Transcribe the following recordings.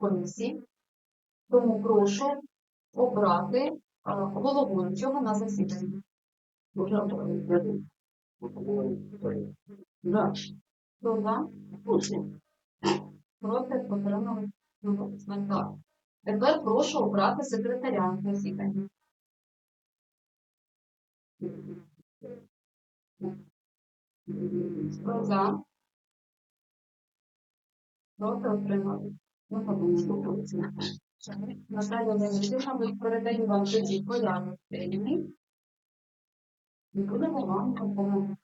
комісії. Тому прошу обрати е, головуючого на засіданні. Проти голосування. Так. Тепер прошу обрати секретаря засідання. За? Проти отримали. Наталя Леонідівна, ми передаємо вам тоді порядок денний. І будемо вам допомогти.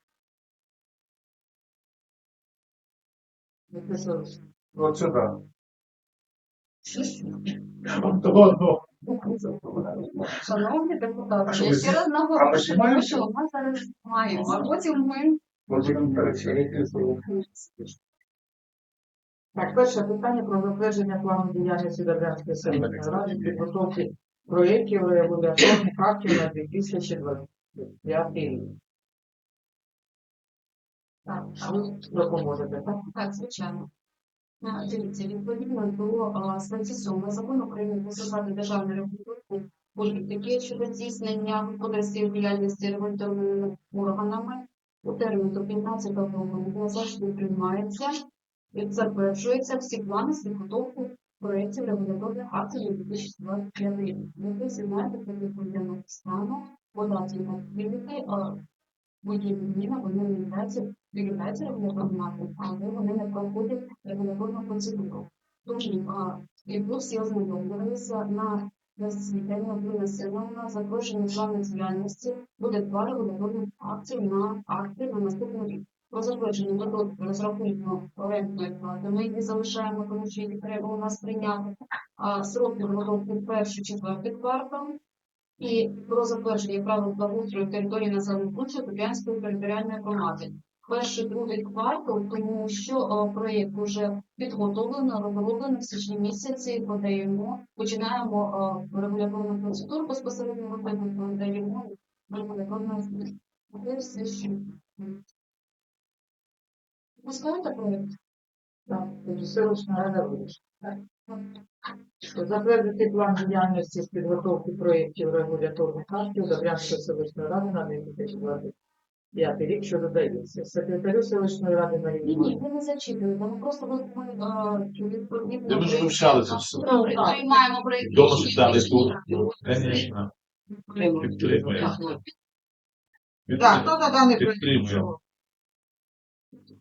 Вот сюда. Шановні депутати, я ще раз наголошую, що ми зараз маємо, а потім ми Так, перше питання про затвердження плану діяльності Добрянської селищної ради підготовки проєктів регуляторних актів на 2025 рік. так, А ви допоможете, так? Так, звичайно. Дивіться, відповідно до статті 7 закону України про засади державної регуляторної політики щодо здійснення господарської діяльності регуляторними органами у термін до 15 року завжди приймається і затверджується всі плани з підготовки проєктів регуляторних актів на 2025 рік. Всі знаєте, про стану, податки на активіти, будь-які вони не являються регуляторним актом, але вони не проходять регуляторну процедуру. А, плюс всі ознайомлювалися на засідання винесено на запрошення плану діяльності буде два регуляторних акти на акти на наступний рік. Про затвердження метод розрахунку орендної плати ми її залишаємо, тому що її треба у нас прийняти. А срок підготовки перший четвертий квартал. І про затвердження правил благоустрою території населених пунктів Тоб'янської територіальної громади. Перший другий квартал, тому що о, проєкт вже підготовлено, розроблено в січні місяці, подаємо, починаємо о, регуляторну процедуру безпосередньо виходимо, подаємо регуляторну все, що ви проєкт? Так, тоді рада так? Затвердити план діяльності з підготовки проєктів регуляторних актів Добрянської селищної ради на 2025 рік, що додається. Секретарю селищної ради Марії Ні, ні, ви не зачитуєте, ми просто ми, ми а, відповідно. Ми ж вивчали це все? Ну, Приймаємо проєкт. Дома читали тут. Конечно. Підтримуємо. Так, хто за даний проєкт? Підтримуємо.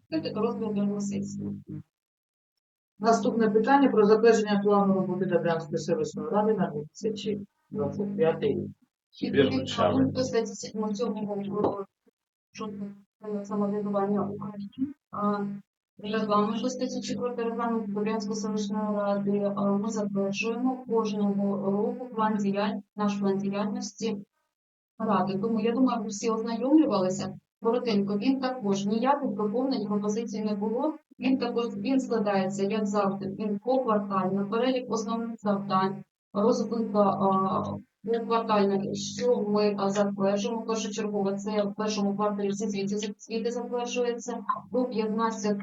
Це розгляд сесії. Наступне питання про затвердження плану роботи Добрянської селищної ради на 2025 рік. Вірвичали. Пункту статті 7 цього самоврядування України. Регламенту статті 4 регламенту Бурянської селищної ради ми затверджуємо кожного року план діяль, наш план діяльності ради. Тому я думаю, ви всі ознайомлювалися. Коротенько, він також ніяких доповнень пропозицій не було. Він також він складається, як завжди, він поквартально, перелік основних завдань, розбита а, поквартально, що ми затверджуємо першочергово. Це в першому кварталі всі звіти, звіти затверджуються. До 15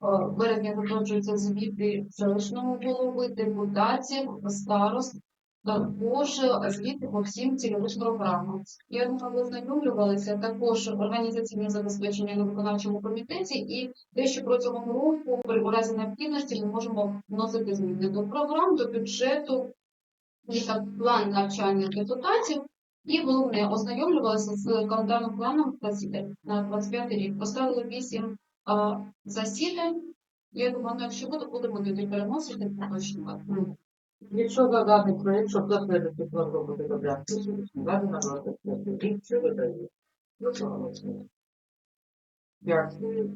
а, березня затверджуються звіти селищного голови, депутатів, старост. Також звіти по всім цільовим програмам. Я думаю, ви ознайомлювалися також організаційне забезпечення на виконавчому комітеті і те, що протягом року при разі необхідності ми можемо вносити зміни до програм, до бюджету, план навчання депутатів. І головне, ознайомлювалися з календарним планом на 25 рік. Поставили 8 засідань. Я думаю, якщо буде, будемо тоді переносити точно. Якщо даний проєкт, щоб затвердити план роботи Добрянської селищної ради на 25 рік, що додається? Дякую.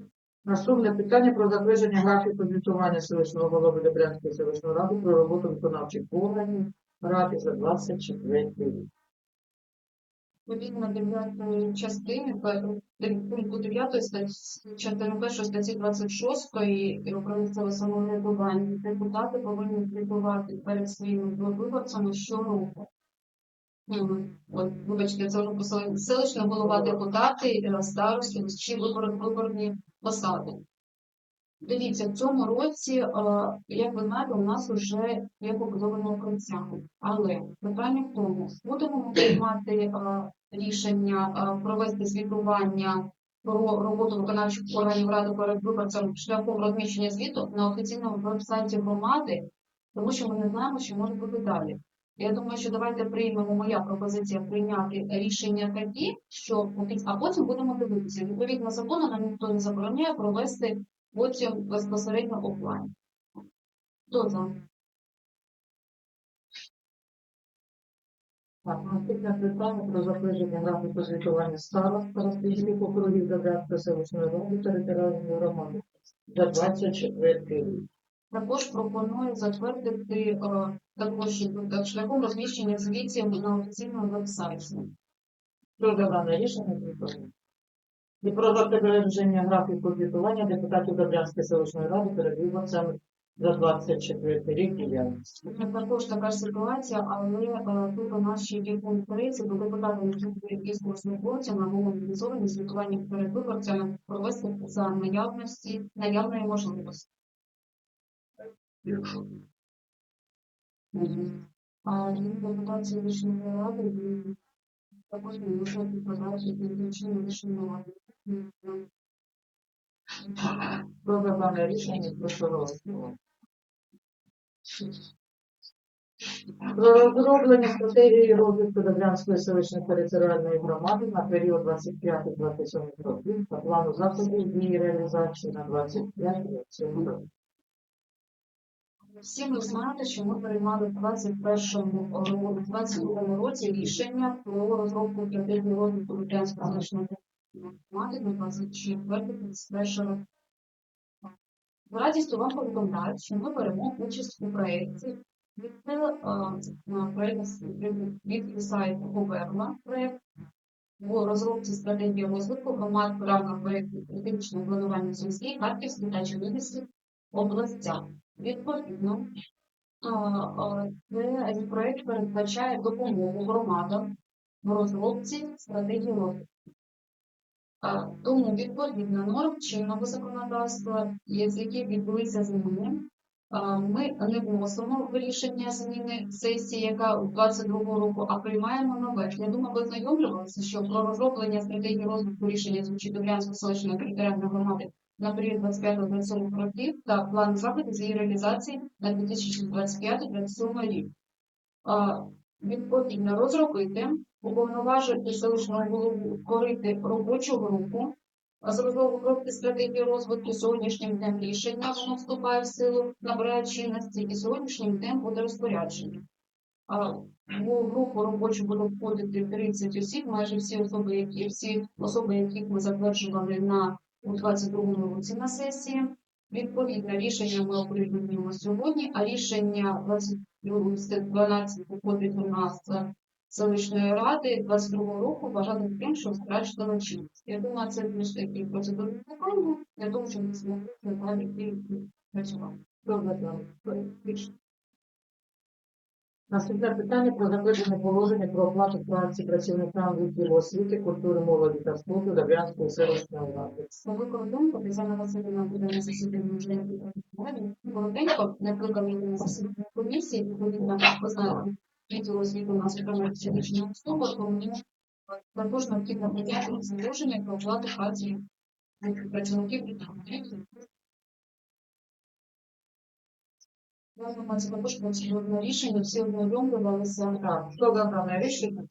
Наступне питання про затвердження графіку звітування селищного голови Добрянської селищної ради про роботу виконавчих органів ради за 24 рік. Відповідно 9 частини пункту 9 статті частини 1 статті 26 і про самоврядування депутати повинні звітувати перед своїми виборцями щороку. От, вибачте, це вже посилання. Селищна голова депутати, е, старости, чи вибор, виборні посади. Дивіться, в цьому році, е, як ви знаєте, у нас вже є побудовано укриття. Але питання в тому, будемо ми приймати е, рішення е, провести звітування про роботу виконавчих органів ради перед виборцем шляхом розміщення звіту на офіційному веб-сайті громади, тому що ми не знаємо, що може бути далі. Я думаю, що давайте приймемо моя пропозиція прийняти рішення такі, що а потім будемо дивитися. Відповідно закону нам ніхто не забороняє провести потім безпосередньо офлайн. Хто за? Так, наступне питання про затвердження графіку звітування старост старостичних округів Добрянської селищної ради територіальної громади за 24 рік. Також пропоную затвердити е, також е, шляхом розміщення звітів на офіційному веб-сайті. За дане рішення? І про затвердження графіку звітування депутатів Добрянської селищної ради перед виборцями за 24 рік діяльності. Також така ж ситуація, але е, тут у нас ще є конференції до депутатів військовослужбовців на мобілізовані звітування перед виборцями провести за наявності наявної можливості. Якщо А депутації рішення ради також не можна підпадати під рішення рішення ради. За рішення, прошу голосувати. Про розроблення стратегії розвитку Добрянської селищної територіальної громади на період 25-27 років та плану заходів дії реалізації на 25-27 років. Всі ви знаєте, що ми приймали в 21-му ро- 22 році рішення про розробку стратегії розвитку Лутрянської селищної громади на 24-31 роки. З радістю вам повідомляю, що ми беремо участь у проєкті від, е, від, сайту Говерла проєкт по розробці стратегії розвитку громад рамках проєкту стратегічного планування Сумській, Харківській та Чернігівській областях. Відповідно, а, а, цей проєкт передбачає допомогу громадам в розробці стратегії розвитку. Тому відповідно норм чинного законодавства, з які відбулися зміни, ми не вносимо в рішення зміни сесії, яка у 22 року, а приймаємо нове. Я думаю, ви знайомлювалися, що про розроблення стратегії розвитку рішення звучить Добрянської селищної територіальної громади на період 25-27 років та план заходів з її реалізації на 2025-2027 рік. Відповідно, розробити, уповноважити селищного голову створити робочу групу з розробки стратегії розвитку сьогоднішнім днем рішення воно вступає в силу, набирає чинності, і сьогоднішнім днем буде розпорядження. В групу робочу буде входити 30 осіб, майже всі особи, які всі особи, яких ми затверджували на у 22 році на сесії. Відповідне рішення ми оприлюднюємо сьогодні, а рішення 22.12 входить у нас селищної ради 22 року вважати тим, що втрачено чинність. Я думаю, це більш такі процедурні питання. Я думаю, що ми зможемо далі і працювати. Наступне питання про затвердження положення про оплату праці працівникам відділу освіти, культури, молоді та спорту Добрянської селищної ради. Слово коротенько, Тетяна Васильівна буде на засіданні вже коротенько, не кликали на засідання комісії, відповідно, ви знаєте, відділ освіти у нас отримує щорічну основу, тому також необхідно прийняти положення про оплату праці працівників підприємств. Я думаю, це також процедурне рішення, всі ознайомлювалися. Дане рішення.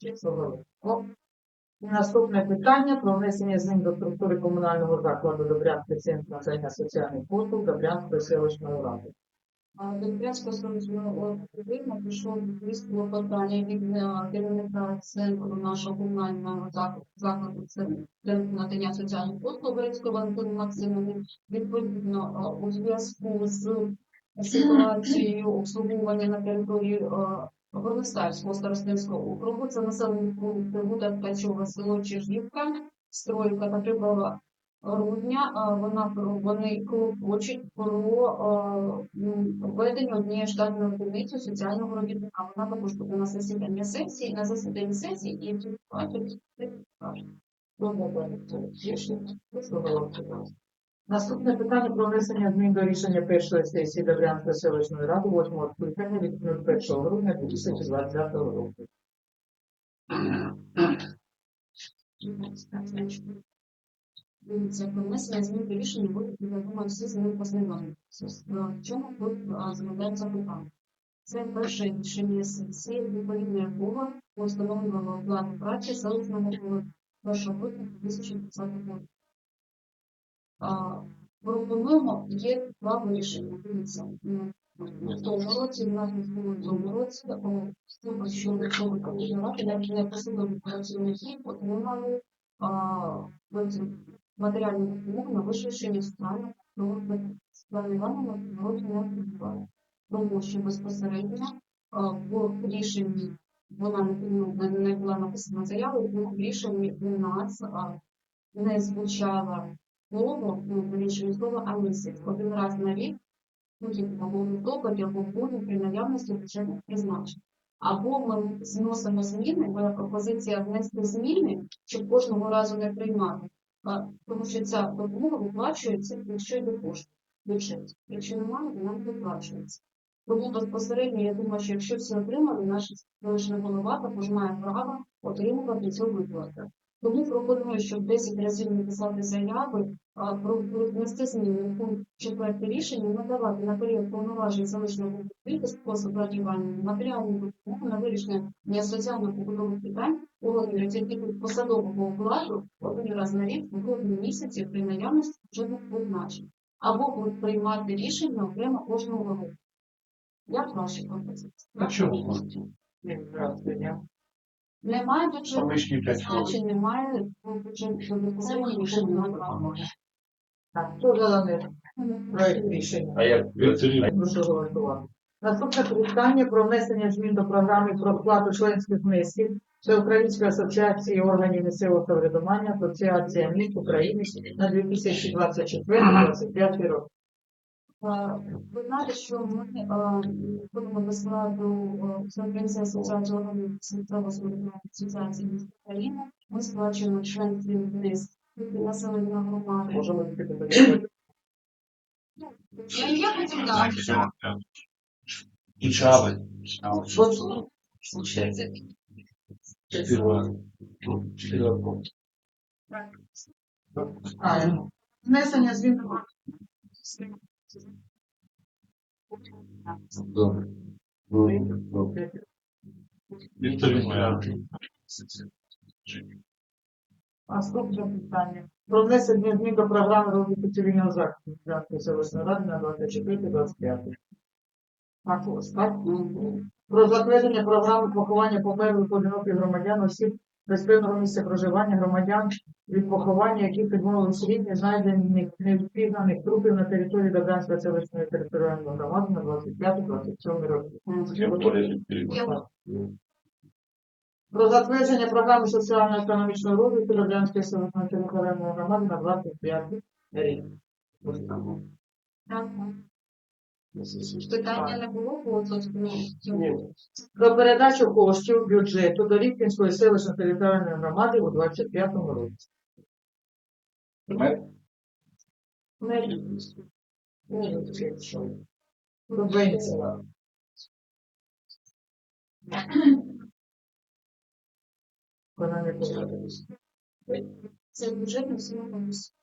І Наступне питання про внесення змін до структури комунального закладу Добрянський центр надання соціальних послуг Добрянської селищної ради. Службового видно прийшло лист клопотання від е, керівника центру нашого комунального закладу, це центр надання соціальних послуг Брянського Валентина Максимовна. Відповідно, е, у зв'язку з ситуацією обслуговування на території е, Горностайського старостинського округу, це населений пункт Гуда Ткачова, село Чижівка, стройка та Трибова грудня вона про- вони клопочуть про введення однієї штатної одиниці соціального робітника. Вона також буде на засіданні сесії, на засіданні сесії і тут. Наступне питання про внесення змін до рішення першої сесії Добрянської селищної ради 8 скликання від 01 грудня 2020 року. Дивіться, внесення змін до рішення буде підготовлено всі зміни послідовно. В чому закладається питання? Це перше рішення сесії, відповідно якого установлено плану праці селищного голови 1 грудня 2020 року. Пропонуємо, є два вирішення. Дивіться, в тому році, в було в цьому році, з тим, що Верховна Ради навіть не посадові працівники отримали потім матеріальну допомогу на вирішення стану народу не придбала. Тому що безпосередньо в рішенні вона не, була написана заява, тому в рішенні у нас не звучало слово, ну, вирішення слова, а місяць. Один раз на рік, ну, типу, або в при наявності бюджетних призначень. Або ми зносимо зміни, моя пропозиція внести зміни, щоб кожного разу не приймати. Тому що ця допомога виплачується, якщо до кошти в. Якщо немає, вона не виплачується. Тому безпосередньо я думаю, що якщо всі отримали, наш селищний голова також має право отримувати цю виплату. Тому пропоную, щоб 10 разів написати заяви, а, про внести зміни пункт 4 рішення, надавати на період повноважень селищного голови спосіб радіювання матеріальну допомогу на вирішення соціально-побутових питань у розмірі тільки посадового окладу один раз на рік в грудні місяці при наявності бюджетних призначень. Або будуть приймати рішення окремо кожного року. Як ваші пропозиції? Немає п'ять призначень, немає бюджетних безпосередньо рішення на право. Так, хто за даний проект рішення? А як? Прошу голосувати. Наступне питання про внесення змін до програми про сплату членських внесків Всеукраїнської асоціації органів місцевого самоврядування Асоціація міст України на 2024-2025 рок. Ви знаєте, що ми будемо до складу Всеукраїнської асоціації органів місцевого самоврядування Асоціації міст України. Ми сплачуємо членський внесок населення громади. Можемо тільки. Я хотів дати. Чотири рази. А, ну, Внесення змін до Добре. Добре. Наступне питання. Про внесення змін до програми розвитку цивільного захисту Дякую селищної ради на 24-25. Також, так? Про затвердження програми поховання померлих одиноких громадян осіб певного місця проживання громадян від поховання, яких відмовили рідні, знайдених невпізнаних трупів на території Добранської селищної територіальної громади на 25-27 роки. Про затвердження програми соціально-економічного розвитку Добрянської селищної територіальної громади на 25 рік. Так. Питання не було, Про передачу коштів бюджету до Рівкінської селищної територіальної громади у 25 році. Вона не подобається. це бюджетна всіма комісія.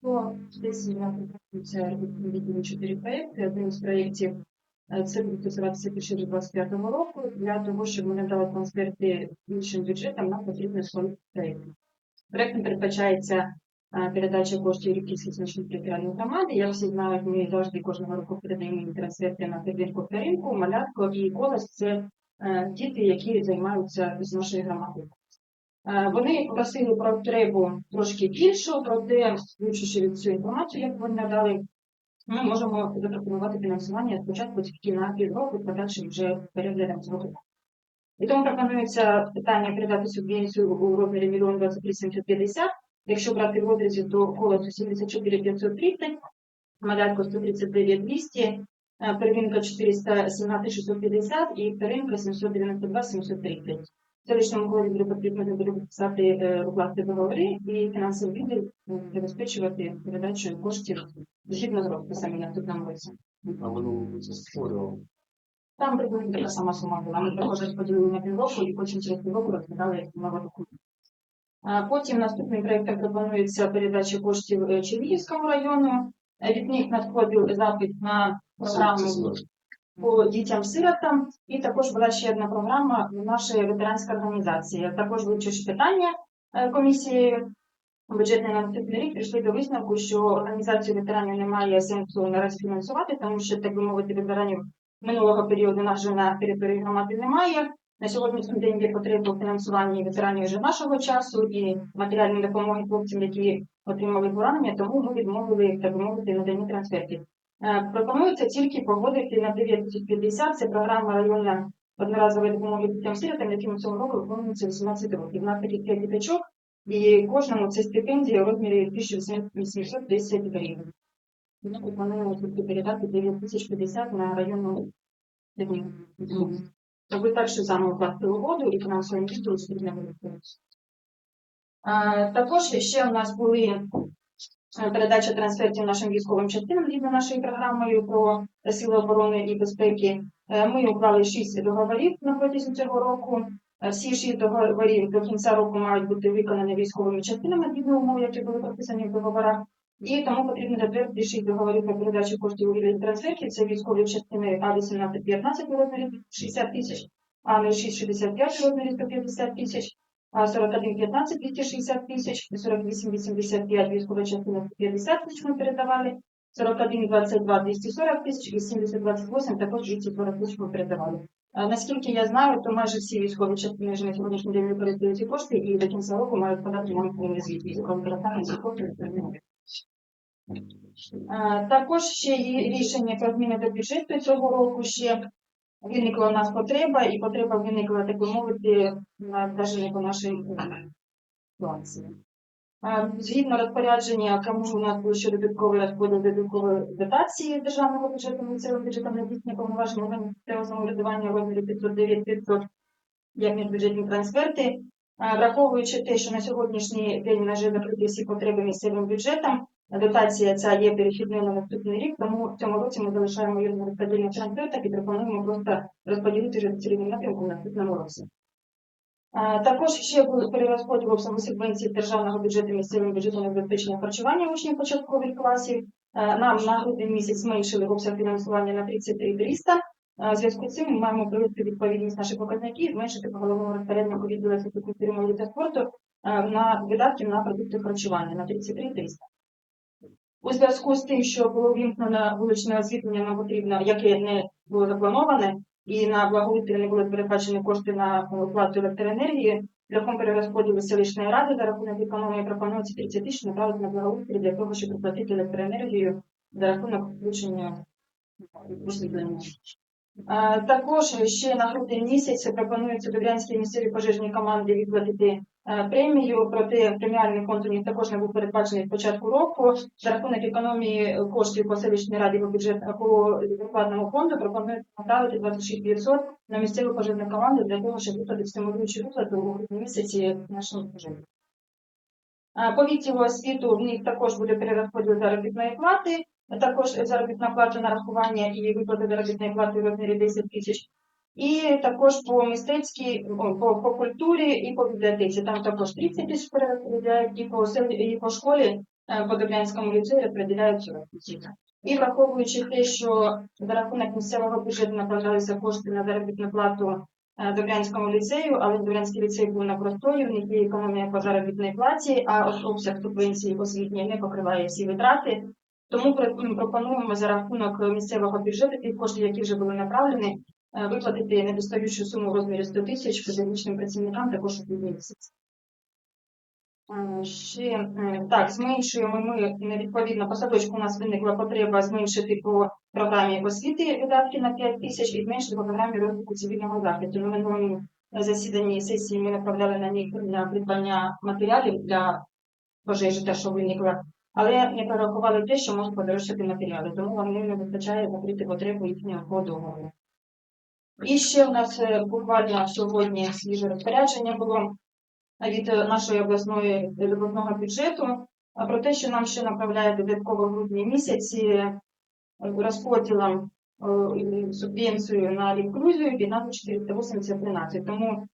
По сесії напрацюються відповідні чотири проєкти. Один з проєктів це буде стосуватися 2025 року. Для того, щоб ми надали трансферти іншим бюджетам, нам потрібно створити проєкт. Проєктом передбачається передача коштів Рівківської селищної територіальної громади. Як всі знають, ми завжди кожного року передаємо їм трансферти на первинку вторинку, малятко і колес це е, діти, які займаються з нашої громади. Е, Вони просили про потребу трошки більшу, проте, вивчивши від цю інформацію, як вони надали, ми можемо запропонувати фінансування спочатку тільки на півроку, подальше вже переглядом питання. І тому пропонується питання передати субвенцію у розмірі 1 23 750 Якщо брати в розрізі, то колесо 74 530, малятко 139 200, е, первинка 417 650 і вторинка 792 730. В селищному голові потрібно буде писати е, укласти договори і фінансовий відділ забезпечувати передачу коштів згідно з розписами на наступному році. А минулого це створював. Там приблизно така сама сума була. Ми також розподілили на півроку і потім через півроку розглядали нову документ. Потім наступним проєктом пропонується передача коштів е, Чернігівському району. Від них надходив запит на програму по дітям-сиротам, і також була ще одна програма нашої ветеранська організація. Також вивчивши питання е, комісії бюджетної на наступний рік, прийшли до висновку, що організацію ветеранів немає сенсу наразі фінансувати, тому що, так би мовити, ветеранів минулого періоду на території громади немає. На сьогоднішній день є потреба у фінансуванні ветеранів вже нашого часу і матеріальної допомоги хлопцям, які отримали поранення, тому ми відмовили, так би мовити, наданні трансфертів. Е, Пропонується тільки погодити на 9050. Це програма районна одноразової допомоги дітям сиротам, яким цього року виконується 18 років. На таких 5 діточок, і кожному це стипендія у розмірі 1810 гривень. Ми пропонуємо передати 9050 на районну. Так, що саме укласти угоду і фінансову інвестору спільно виконується. Також ще у нас були е, передача трансфертів нашим військовим частинам згідно нашою програмою про сили оборони і безпеки. Е, Ми уклали шість договорів на протязі цього року. Е, Всі шість договорів до кінця року мають бути виконані військовими частинами згідно умов, які були прописані в договорах. І тому потрібно затвердити шість договорів про передачу коштів у вигляді трансфертів. Це військові частини А-18-15 у розмірі 60 тисяч, А-06-65 у розмірі 150 тисяч, А-41-15 260 тисяч, 48-85 військова частина 50 тисяч ми передавали, 41-22 240 тисяч і 70-28 також 240 тисяч ми передавали. Наскільки я знаю, то майже всі військові частини вже на сьогоднішній день використовують ці кошти і до кінця року мають подати нам повний звіт військовим братам ці кошти. Е, Також ще є рішення про зміни до бюджету цього року. Ще виникла у нас потреба, і потреба виникла, так би мовити, на- навіть по нашій ситуації. Е, Згідно розпорядження, кому у нас був ще додатковий розподіл додаткової дотації державного бюджету місцевим бюджетом здійснення повноважень органів місцевого самоврядування у розмірі 509 500 як міжбюджетні трансферти. Е, Враховуючи те, що на сьогоднішній день на вже закриті всі потреби місцевим бюджетом, дотація ця є перехідною на наступний рік, тому в цьому році ми залишаємо її на розподільних трансфертах і пропонуємо просто розподілити цільовим напрямку в наступному році. Також ще був перерозподіл обсягу субвенцій державного бюджету місцевим бюджетом на забезпечення харчування учнів початкових класів. Нам на грудень місяць зменшили обсяг фінансування на 33 300. Е, В зв'язку з цим ми маємо привести відповідність наших показників, зменшити по головному розпоряднику відділу культури, молоді та спорту на видатки на продукти харчування на 33 300. У зв'язку з тим, що було вімкнено вуличне освітлення, нам потрібно, яке не було заплановане, і на благоустрій не були передбачені кошти на оплату електроенергії, шляхом перерозподілу селищної ради за рахунок економії пропонується 30 тисяч направити на благоустрій для того, щоб оплатити електроенергію за рахунок включення освітлення. Також ще на грудень місяць пропонується Добрянській місцевій пожежній команді виплатити е, премію, проте преміальний фонд у них також не був передбачений з початку року. За рахунок економії коштів по селищній раді по бюджет по зарплатному фонду пропонують направити 26 500 на місцеву пожежну команду для того, щоб виплатити стимулюючу виплату у місяці нашим пожежним. Е, По відділу освіту в них також буде перерозподіл заробітної плати. Також заробітна плата нарахування і виплата заробітної плати в розмірі 10 тисяч. І також по мистецькій, по, по культурі і по бібліотеці. Там також 30 тисяч перерозподіляють, і по, і по школі, е, по Добрянському ліцею розподіляють 40 тисяч. І враховуючи те, що за рахунок місцевого бюджету направлялися кошти на заробітну плату е, Добрянському ліцею, але Добрянський ліцей був на простої, в них є економія по заробітній платі, а обсяг субвенції освітньої не покриває всі витрати. Тому пропонуємо за рахунок місцевого бюджету тих коштів, які вже були направлені, виплатити недостаючу суму в розмірі 100 тисяч педагогічним працівникам також у місяці. Е, Ще е, так, зменшуємо ми е, відповідно по. У нас виникла потреба зменшити по програмі освіти видатки на 5 тисяч і зменшити по програмі розвитку цивільного захисту. На минулому засіданні сесії ми направляли на них на придбання матеріалів для пожежі, те, що виникла. Але не прорахували те, що можуть подорожчати матеріали, тому вони не вистачає закрити потребу їхнього договору. І ще у нас е, буквально сьогодні свіже розпорядження було від е, нашої обласної від обласного бюджету про те, що нам ще направляють додатково в грудні місяці е, розподілом субвенцію на інклюзію 15413. Тому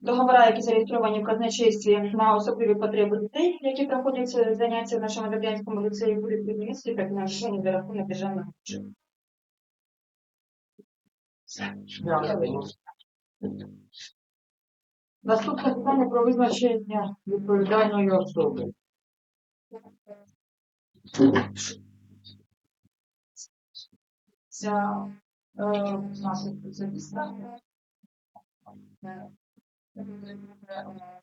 договори, які зареєстровані в казначействі на особливі потреби дітей, які проходять заняття в нашому Радянському ліцеї, будуть відмістити як на рахунок державного бюджету. Наступне питання про визначення відповідальної особи. Ця е, наша спеціаліста е,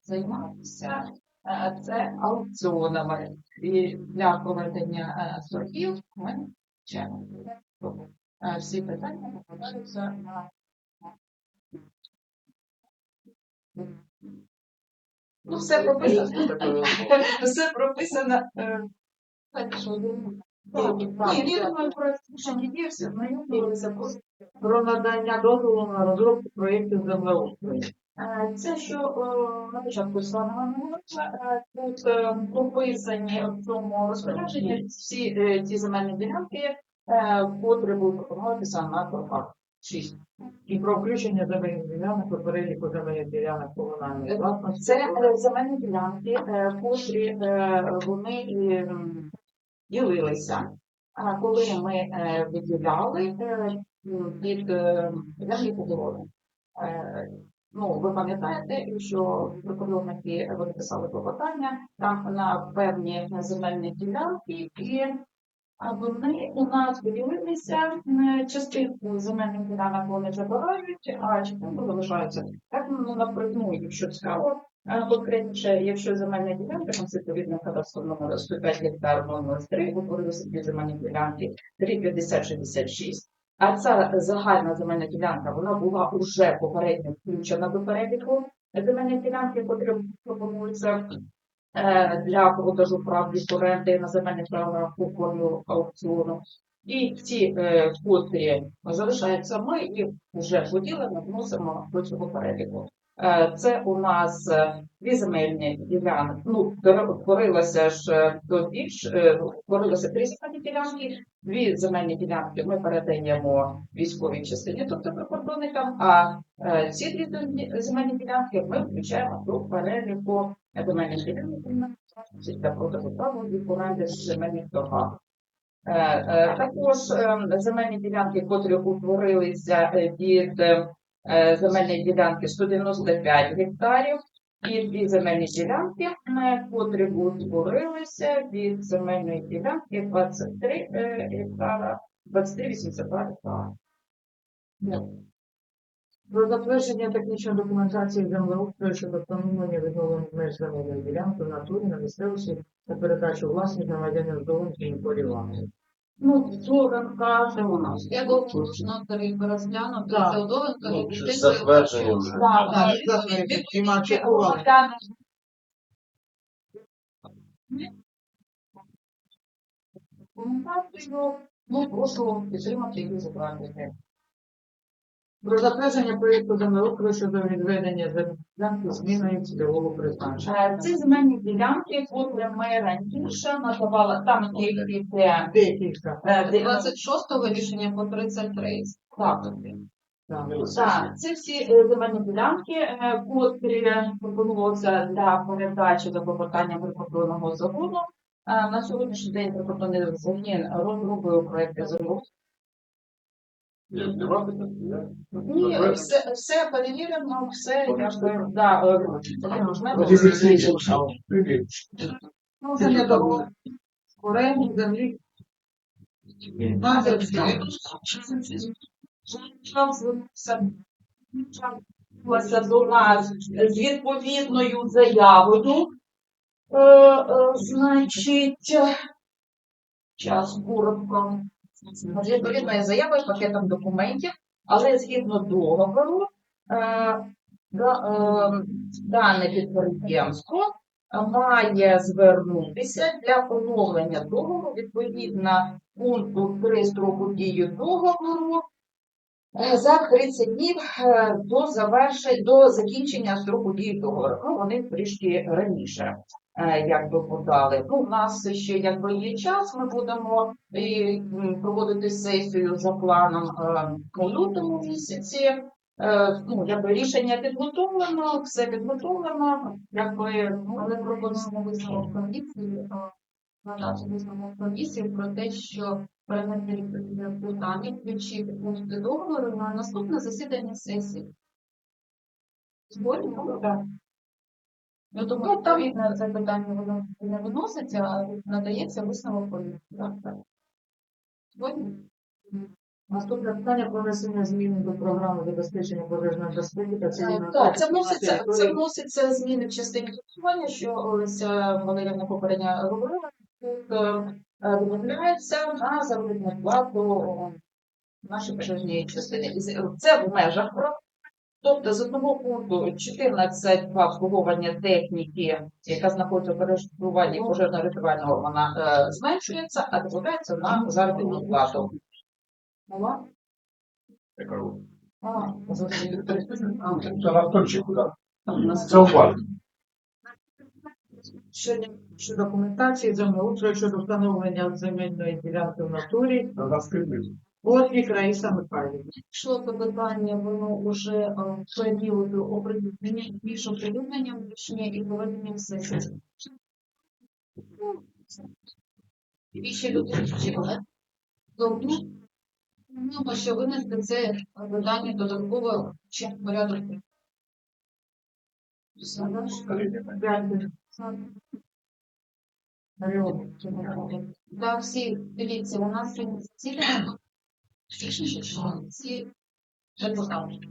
займатися е, це аукціонами. І для проведення е, торгів ми вчимо. Всі питання покладаються на Ну, все прописано. Все прописано. Так, що Ні, ні, думаю, про слушання дітей все знайомилися. Про надання дозволу на розробку проєктів землеустрою. Це що е, на початку е, тут е, прописані в цьому розпорядженні всі е, ті земельні ділянки, е, котрі будуть пропонуватися на торгах. Шість. І про включення земельних ділянок у переліку земельних ділянок комунальної власності. Це е, земельні ділянки, е, котрі е, вони ділилися. А коли ми е, виділяли е, е, землі побудови. Е, Ну, ви пам'ятаєте, що прикордонники вони писали клопотання там на певні земельні ділянки, і а вони у нас м, частинку земельних ділянок вони забирають, а частинку залишаються. Так, ну, наприклад, ну, якщо цікаво, конкретніше, якщо земельна ділянка, там відповідно кадастрового номеру 105 гектар номер 3, утворилися дві земельні ділянки 350-66, а ця загальна земельна ділянка, вона була уже попередньо включена до переліку земельних ділянки, які пропонуються е, для продажу прав від оренди на земельних правах у аукціону. І ті, е, котрі залишаються, ми їх вже поділимо, вносимо до цього переліку. Е, Це у нас е, дві земельні ділянки. Ну, творилося ж е, до більш е, творилося три земельні ділянки. Дві земельні ділянки ми передаємо військовій частині, тобто прикордонникам. А е, ці дві земельні- ділянки ми включаємо до переліку земельних ділянок для продажу права від оренди земельних торгах. Е, е, Також е, земельні ділянки, котрі утворилися е, від е, земельної ділянки 195 гектарів, і дві земельні ділянки, е, котрі утворилися від земельної ділянки 23 е, гектара, 23,82 гектара. Про затвердження технічної документації землеустрою щодо встановлення відновлення меж земельної ділянки в натурі на місцевості та передачу власність громадянину Здолинській Ніколі Івановні. Ну, Довенка, це у нас. Я довго тарифи розглянути, то це Довенка Ну, чи затвердження вже. Так, так. Затвердження. Іначе Ще увага. Ну, прошу підтримати і затвердити. Про затвердження проєкту землеустрою щодо відведення земельної ділянки зміною цільового призначення. Е, Ці земельні ділянки, котрі ми раніше надавали, там є йде Деякі е, 26-го рішення по 33. Так. Так. Це всі е, земельні ділянки, котрі пропонувалися для передачі до клопотання прикордонного загону. Е, На сьогоднішній день прикордонний загін розробив проєкти землю. Ні, все, все перевірено, все якби, да, е, таке можливо. Ну, це не дорога. Оренді землі. Надо Звернулася до нас з відповідною заявою. Е, е, значить, час коротко. З відповідною заявою, пакетом документів, але згідно договору, е, е, дане підприємство має звернутися для поновлення договору відповідно пункту 3 строку дії договору е, за 30 днів до до закінчення строку дії договору. Ну, вони трішки раніше. Е, Якби подали. Ну, у нас ще якби є час, ми будемо проводити сесію за планом е, у лютому місяці. Е, Ну, якби рішення підготовлено, все підготовлено, якби ну, Але пропонуємо висновок комісії, надати висновок комісії про те, що перенести питання, включити пункти договору на наступне засідання сесії. Згодні? так. Ну, тому Ну, там- відповідно це питання воно не виноситься, а надається висновок. Так, так. Згодні? Наступне питання про внесення змін до програми забезпечення пожежної безпеки та цивільного Е, Так, це вноситься, це вноситься зміни в частині фінансування, що Олеся Валерівна попередньо говорила. Тут е, е, додається на заробітну плату е, нашій пожежній частині. Це в межах. Тобто з одного пункту 14 два обслуговування техніки, яка знаходиться в переживанні пожежно-рятувального, вона е, зменшується, а додається на заробітну плату. А, Зрозуміло. Це на так? Це. Щодо, щодо документації землеустрою щодо встановлення земельної ділянки в натурі. На. От Раїса Михайлівна. Це питання, воно вже в періоду оприлюднення, між оприлюдненням рішення і проведенням сесії. Ще люди вчили. Тому думаю, що винести це питання додатково чи порядок. Дякую. Да, всі, дивіться, у нас сьогодні засідання. Всі депутати.